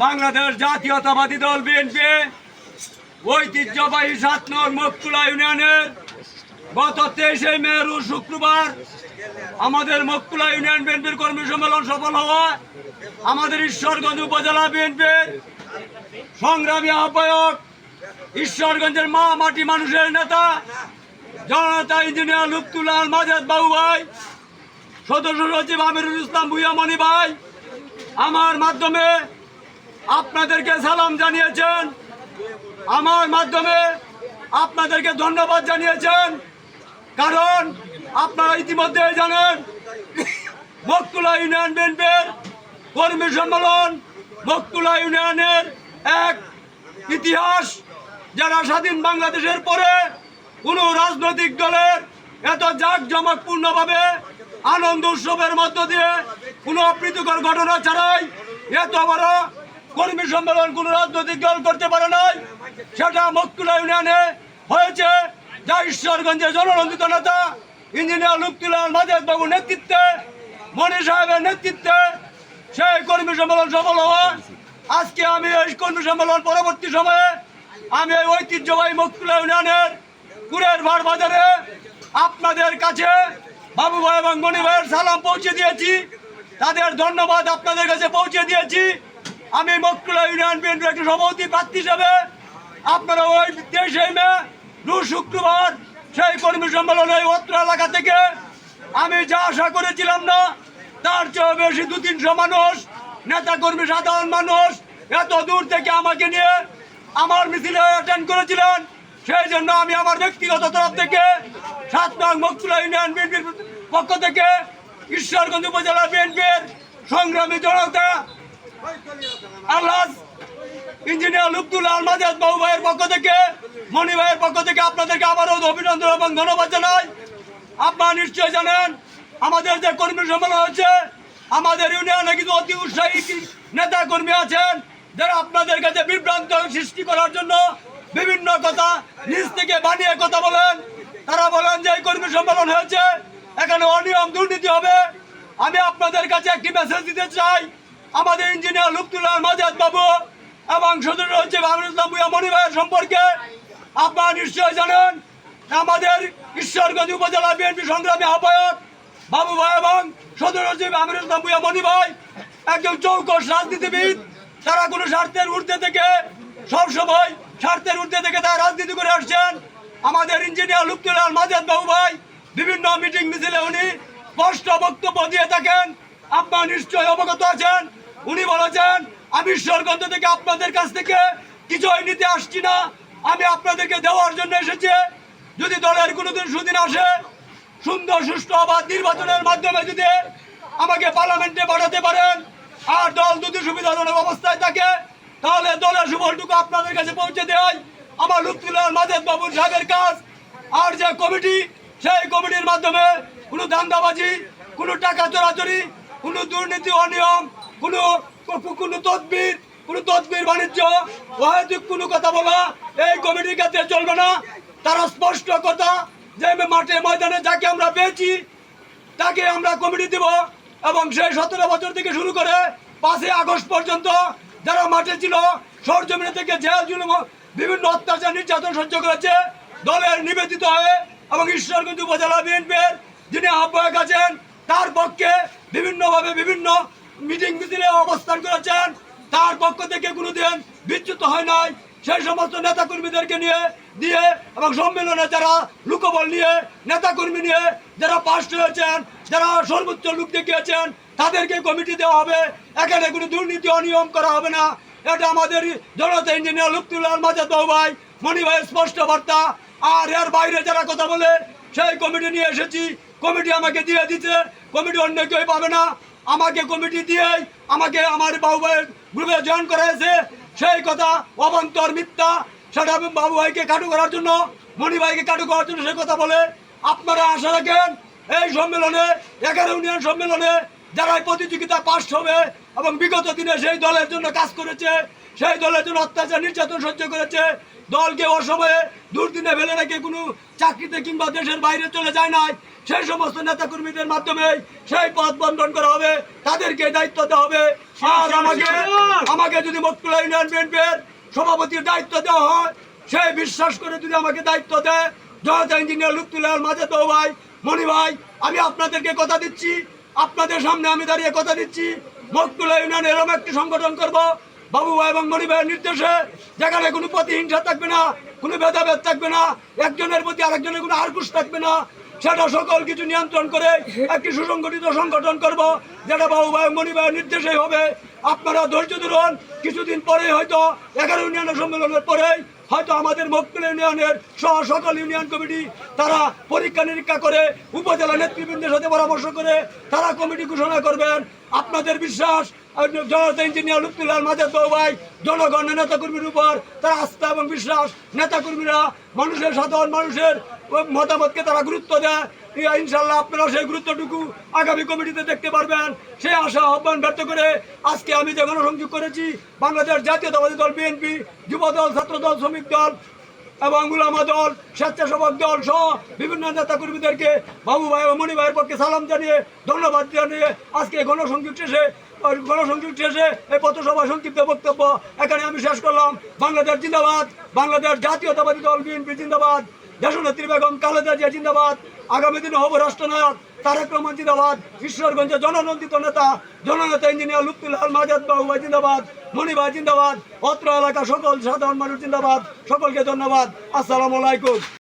বাংলাদেশ জাতীয়তাবাদী দল বিএনপি ঐতিহ্যবাহী সাত নং মকতুলা ইউনিয়নের গত তেইশে মে রোজ শুক্রবার আমাদের মকতুলা ইউনিয়ন বিএনপির কর্মী সম্মেলন সফল হওয়া আমাদের ঈশ্বরগঞ্জ উপজেলা বিএনপির সংগ্রামী আহ্বায়ক, ঈশ্বরগঞ্জের মা মাটি মানুষের নেতা, জননেতা ইঞ্জিনিয়ার লুপ্তুলাল মাজাদ বাবু ভাই, সদস্য সচিব আমিরুল ইসলাম ভুইয়া ভাই, আমার মাধ্যমে আপনাদেরকে সালাম জানিয়েছেন। আমার মাধ্যমে আপনাদেরকে ধন্যবাদ জানিয়েছেন। কারণ আপনারা ইতিমধ্যে জানেন, মকতুলা ইউনিয়ন বিএনপির কর্মী সম্মেলন মকতুলা ইউনিয়নের এক ইতিহাস, যারা স্বাধীন বাংলাদেশের পরে কোনো রাজনৈতিক দলের এত জাঁকজমকপূর্ণভাবে আনন্দ উৎসবের মধ্য দিয়ে কোনো অপ্রীতিকর ঘটনা ছাড়াই এত বড় কর্মী সম্মেলন কোনো রাজনৈতিক দল করতে পারে নাই। সেটা মকতুলা ইউনিয়নে হয়েছে। যা ঈশ্বরগঞ্জের জননন্দিত নেতা, ইঞ্জিনিয়ার লুপ্তুলাল মাজেদ বাবুর নেতৃত্বে, মনি সাহেবের নেতৃত্বে সেই কর্মী সম্মেলন সফল হওয়া। আজকে আমি এই কর্মী সম্মেলন পরবর্তী সময়ে আমি এই ঐতিহ্যবাহী মকতুলা ইউনিয়নের কুরের ভার বাজারে আপনাদের কাছে বাবু ভাই এবং মনি ভাইয়ের সালাম পৌঁছে দিয়েছি। তাদের ধন্যবাদ আপনাদের কাছে পৌঁছে দিয়েছি। আমি মকতুলা ইউনিয়ন বিএনপির একটি সভাপতি প্রার্থী হিসাবে আপনারা ওই তেইশে মে রোজ শুক্রবার সেই কর্মী সম্মেলন অত্র এলাকা থেকে আমি যা আশা করেছিলাম না, তার চেয়েও বেশি দু তিনশো মানুষ নেতা কর্মী সাধারণ মানুষ এত দূর থেকে আমাকে নিয়ে আমার মিছিলে অ্যাটেন্ড করেছিলেন। সেই জন্য আমি আমার ব্যক্তিগত তরফ থেকে সাত নং মকতুলা ইউনিয়ন বিএনপির পক্ষ থেকে ঈশ্বরগঞ্জ উপজেলা বিএনপির সংগ্রামী জনতা আল্লাহ ইঞ্জিনিয়ার লুপ্তুল আল মাজাদ বাবু ভাইয়ের পক্ষ থেকে, মণি ভাইয়ের পক্ষ থেকে আপনাদেরকে আবারও অভিনন্দন এবং ধন্যবাদ জানাই। আপনারা নিশ্চয় জানেন, আমাদের যে কর্মী সম্মেলন হচ্ছে আমাদের ইউনিয়নে কিন্তু অতি উৎসাহী নেতা কর্মী আছেন, যারা আপনাদের কাছে বিভ্রান্ত সৃষ্টি করার জন্য বিভিন্ন কথা নিজ থেকে বানিয়ে কথা বলেন। তারা বলেন যে, এই কর্মী সম্মেলন হয়েছে, এখানে অনিয়ম দুর্নীতি হবে। আমি আপনাদের কাছে একটি মেসেজ দিতে চাই আমাদের ইঞ্জিনিয়ার লুপ্তুল্লাহ মাজাদ বাবু এবং সদস্য হচ্ছে আমির ইসলাম ভুইয়া ভাইয়ের সম্পর্কে আপনারা নিশ্চয় জানেন, আমাদের ঈশ্বরগঞ্জ উপজেলা বিএনপি সংগ্রামী আহ্বায়ক বাবু ভাই এবং সদস্য সচিব আমির ইসলাম ভুইয়া মনি ভাই একজন চৌকস রাজনীতিবিদ। তারা কোনো স্বার্থের ঊর্ধ্বে থেকে সবসময় স্বার্থের ঊর্ধ্বে থেকে তারা রাজনীতি করে আসছেন। আমাদের ইঞ্জিনিয়ার লুপ্তুল্লাহ মাজাদ বাবু ভাই, বিভিন্ন মিটিং মিছিলে উনি স্পষ্ট বক্তব্য দিয়ে থাকেন। আপনারা নিশ্চয়ই অবগত আছেন। উনি বলেছেন, আমি ঈশ্বরগঞ্জ থেকে আপনাদের কাছ থেকে কিছুই নিতে আসছি না। আমি আপনাদেরকে দেওয়ার জন্য এসেছি। যদি দলের কোনোদিন সুদিন আসে, সুন্দর, সুষ্ঠু অবাধ নির্বাচনের মাধ্যমে যদি আমাকে পার্লামেন্টে পাঠাতে পারেন, আর দল যদি সুবিধাজনক অবস্থায় থাকে, তাহলে দলের সুফলটুকু আপনাদের কাছে পৌঁছে দেয়। আমার লুৎফুল্লাহ মাজেদ বাবুর সাহেবের কাজ, আর যে কমিটি, সেই কমিটির মাধ্যমে কোনো দান্দাবাজি কোনো টাকা চোরাচুরি, কোনো দুর্নীতি, অনিয়ম কোনো কোনো তদবির কোনো তদবির বাণিজ্য অহেতুক কোনো কথা বলা, এই কমিটির কাছে চলবে না। তারা স্পষ্ট কথা যে মাঠে ময়দানে যাকে আমরা পেয়েছি, তাকে আমরা কমিটি দেব এবং সেই সতেরো বছর থেকে শুরু করে পাঁচই আগস্ট পর্যন্ত যারা মাঠে ছিল, সরজমিনে থেকে জেল জুলুম, বিভিন্ন অত্যাচার, নির্যাতন সহ্য করেছে, দলের নিবেদিত হয়ে এবং ঈশ্বরগঞ্জ উপজেলা বিএনপির যিনি আহ্বায়ক আছেন, তার পক্ষে বিভিন্নভাবে বিভিন্ন মিটিং মিছিলে অবস্থান করেছেন। তার পক্ষ থেকে কোনোদিন বিচ্যুত হয় নাই। সেই সমস্ত নেতাকর্মীদেরকে নিয়ে, দিয়ে এবং সম্মেলনে যারা লোকবল নিয়ে, নেতাকর্মী নিয়ে যারা পাশ হয়েছেন, যারা সর্বোচ্চ লোক দেখিয়েছেন, তাদেরকে কমিটি দেওয়া হবে। এখানে কোনো দুর্নীতি অনিয়ম করা হবে না। এটা আমাদের জনতা ইঞ্জিনিয়ার লুপ্তুল্লাহ মাজাদ ভাই, মণি ভাই, স্পষ্ট বার্তা। আর এর বাইরে যারা কথা বলে, সেই কমিটি নিয়ে এসেছি। কমিটি আমাকে দিয়ে দিতে কমিটি অন্য কেউ পাবে না। আমাকে কমিটি দিয়ে আমাকে আমার বাবু ভাইয়ের গ্রুপে জয়েন করা হয়েছে সেই কথা অবান্তর মিথ্যা। সেটা বাবু ভাইকে কাটু করার জন্য মণি ভাইকে কাটু করার জন্য সেই কথা বলে। আপনারা আশা রাখেন, এই সম্মেলনে, এগারো ইউনিয়ন সম্মেলনে যারা এই প্রতিযোগিতা পাশ হবে এবং বিগত দিনে সেই দলের জন্য কাজ করেছে সেই দলের জন্য অত্যাচার নির্যাতন সহ্য করেছে দলকে অসময়ে দুর্দিনে ফেলে রেখে কোনো চাকরিতে কিংবা দেশের বাইরে চলে যায় নাই সেই সমস্ত নেতাকর্মীদের মাধ্যমে সেই পথ বন্ধন করা হবে তাদেরকে দায়িত্ব দেওয়া হবে। আর আমাকে আমাকে যদি মকতুলা ইউনিয়ন বিএনপির সভাপতির দায়িত্ব দেওয়া হয় সে বিশ্বাস করে যদি আমাকে দায়িত্ব দেয় জনতা ইঞ্জিনিয়ার লুপ্তুলাল মাঝে তো ভাই মণি ভাই আমি আপনাদেরকে কথা দিচ্ছি আপনাদের সামনে আমি দাঁড়িয়ে কথা দিচ্ছি। মকতুলা ইউনিয়ন এরকম একটি সংগঠন করব। বাবু এবং ভাইয়ের নির্দেশে, যেখানে কোনো প্রতিহিংসা থাকবে না, কোনো ভেদাভেদ থাকবে না, একজনের প্রতি আরেকজনের কোনো আরকুশ থাকবে না। সেটা সকল কিছু নিয়ন্ত্রণ করে একটি সুসংগঠিত সংগঠন করব, যেটা বাবু ভাই মণি ভাইয়ের নির্দেশেই হবে। আপনারা ধৈর্য ধরুন কিছুদিন পরে হয়তো এগারো ইউনিয়নের সম্মেলনের পরেই হয়তো আমাদের মকবুল ইউনিয়নের সহ সকল ইউনিয়ন কমিটি তারা পরীক্ষা নিরীক্ষা করে, উপজেলা নেতৃবৃন্দের সাথে পরামর্শ করে তারা কমিটি ঘোষণা করবেন। আপনাদের বিশ্বাস ইঞ্জিনিয়ার লুপ্তুল্লাহ মাঝে ভাই জনগণের নেতাকর্মীর উপর তারা আস্থা এবং বিশ্বাস, নেতাকর্মীরা মানুষের, সাধারণ মানুষের মতামতকে তারা গুরুত্ব দেয়। ইনশাল্লাহ আপনারা সেই গুরুত্বটুকু আগামী কমিটিতে দেখতে পারবেন। সেই আশা, আহ্বান ব্যর্থ করে আজকে আমি যে গণসংযোগ করেছি, বাংলাদেশ জাতীয়তাবাদী দল, বিএনপি যুব দল ছাত্র দল শ্রমিক দল এবং উলামা দল, স্বেচ্ছাসেবক দল সহ বিভিন্ন নেতা কর্মীদেরকে বাবু ভাই ও মণি ভাইয়ের পক্ষে সালাম জানিয়ে, ধন্যবাদ জানিয়ে আজকে গণসংযোগ শেষে গণসংযোগ শেষে এই পথসভা সংক্ষিপ্ত বক্তব্য এখানে আমি শেষ করলাম। বাংলাদেশ জিন্দাবাদ, বাংলাদেশ জাতীয়তাবাদী দল, বিএনপি জিন্দাবাদ। দেশনেত্রী ত্রিবেগম কালেদা জিয়া জিন্দাবাদ। আগামী দিনে হব রাষ্ট্রনায়ক তারেক রহমান জিন্দাবাদ। ঈশ্বরগঞ্জের জননন্দিত নেতা, জননেতা ইঞ্জিনিয়ার লুপ্তুল্লাহ মাজাদ বাবু ভাই জিন্দাবাদ মণিভাই জিন্দাবাদ, অত্র এলাকা সকল সাধারণ মানুষ জিন্দাবাদ। সকলকে ধন্যবাদ। আসসালামু আলাইকুম।